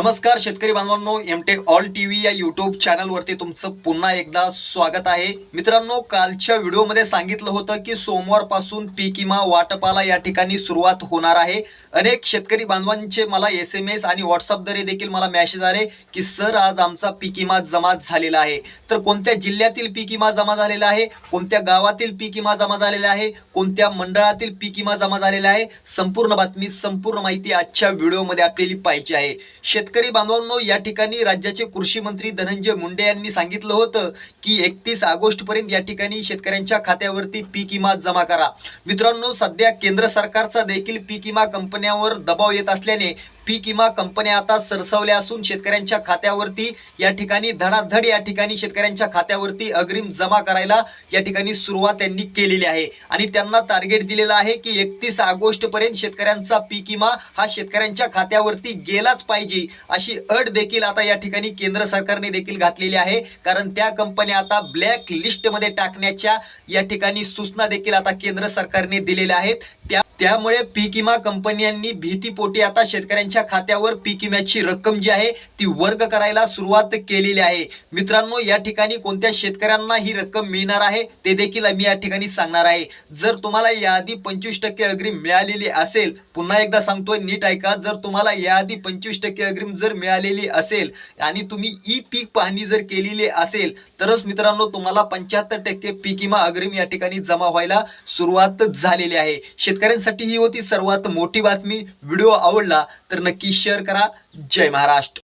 नमस्कार शेतकरी बांधवांनो एमटेक ऑल टी व्ही या यूट्यूब चॅनलवरती तुमचं पुन्हा एकदा स्वागत आहे. मित्रांनो कालच्या व्हिडिओमध्ये सांगितलं होतं की सोमवारपासून पीक विमा वाटपाला या ठिकाणी सुरुवात होणार आहे. अनेक शेतकरी बांधवांचे मला एस एम एस आणि व्हॉट्सअपद्वारे देखील मला मॅसेज आले की सर आज आमचा पीक विमा जमा झालेला आहे. तर कोणत्या जिल्ह्यातील पीक विमा जमा झालेला आहे? कोणत्या गावातील पीक विमा जमा झालेला आहे? कोणत्या मंडळातील पीक विमा जमा झालेला आहे? संपूर्ण बातमी संपूर्ण माहिती आजच्या व्हिडिओमध्ये आपल्याला पाहिजे आहे. शेत शेतकरी बांधवांनो या ठिकाणी राज्याचे कृषी मंत्री धनंजय मुंडे यांनी सांगितलं होतं की एकतीस ऑगस्ट पर्यंत या ठिकाणी शेतकऱ्यांच्या खात्यावरती पीक विमा जमा करा. मित्रांनो सध्या केंद्र सरकारचा देखील पीक विमा कंपन्यांवर दबाव येत असल्याने पीक विमा कंपन्या आता सरसवल्या असून शेतकऱ्यांच्या खात्यावरती या ठिकाणी धडाधड या ठिकाणी शेतकऱ्यांच्या खात्यावरती अग्रिम जमा करायला या ठिकाणी सुरुवात त्यांनी केलेली आहे. आणि त्यांना टार्गेट दिलेलं आहे की एकतीस ऑगस्ट पर्यंत शेतकऱ्यांचा पीक विमा हा शेतकऱ्यांच्या खात्यावरती गेलाच पाहिजे अशी अट देखील आता या ठिकाणी केंद्र सरकारने देखील घातलेली आहे. कारण त्या कंपन्या आता ब्लॅक लिस्टमध्ये टाकण्याच्या या ठिकाणी सूचना देखील आता केंद्र सरकारने दिलेल्या आहेत. त्या त्यामुळे पीक विमा कंपन्यांनी भीतीपोटी आता शेतकऱ्यांच्या खात्यावर पीक विम्याची रक्कम जी आहे ती वर्ग करायला सुरुवात केलेली आहे. मित्रांनो या ठिकाणी कोणत्या शेतकऱ्यांना ही रक्कम मिळणार आहे ते देखील मी या ठिकाणी सांगणार आहे. जर तुम्हाला याआधी पंचवीस टक्के अग्रिम मिळालेली असेल पुन्हा एकदा सांगतोय नीट ऐका जर तुम्हाला याआधी पंचवीस टक्के अग्रिम जर मिळालेली असेल आणि तुम्ही ई पीक पाहणी जर केलेली असेल तरच मित्रांनो तुम्हाला पंच्याहत्तर टक्के पीक विमा अग्रिम या ठिकाणी जमा व्हायला सुरुवात झालेली आहे. शेतकऱ्यांसाठी ही होती सर्वात मोठी बातमी. व्हिडिओ आवडला तर नक्की शेअर करा. जय महाराष्ट्र.